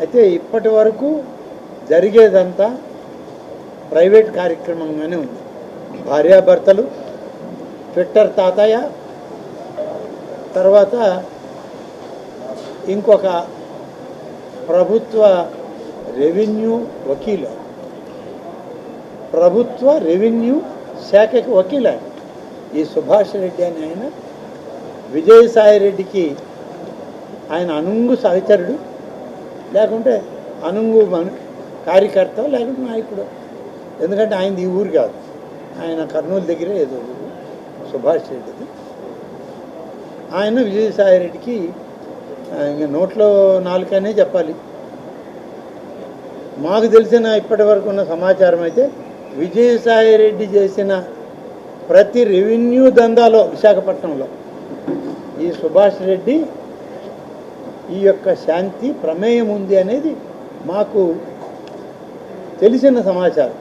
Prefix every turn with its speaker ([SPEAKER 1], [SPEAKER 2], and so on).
[SPEAKER 1] అయితే ఇప్పటి వరకు జరిగేదంతా ప్రైవేట్ కార్యక్రమంగానే ఉంది. భార్యాభర్తలు ట్విట్టర్ తాతయ్య తర్వాత ఇంకొక ప్రభుత్వ రెవెన్యూ వకీలు. ప్రభుత్వ రెవెన్యూ శాఖకి వకీలు. ఈ సుభాష్ రెడ్డి అని ఆయన విజయసాయి రెడ్డికి ఆయన అనుంగు సహచరుడు. లేకుంటే అనుంగు కార్యకర్త లేకుంటే నాయకుడు. ఎందుకంటే ఆయనది ఈ ఊరు కాదు. ఆయన కర్నూలు దగ్గరే ఏదో ఊరు. సుభాష్ రెడ్డిది. ఆయన విజయసాయి రెడ్డికి ఇంక నోట్లో నాలుకనే చెప్పాలి. మాకు తెలిసిన ఇప్పటి వరకు ఉన్న సమాచారం అయితే విజయసాయి రెడ్డి చేసిన ప్రతి రెవెన్యూ దందాలో విశాఖపట్నంలో ఈ సుభాష్ రెడ్డి ఈ యొక్క శాంతి ప్రమేయం ఉంది అనేది మాకు తెలిసిన సమాచారం.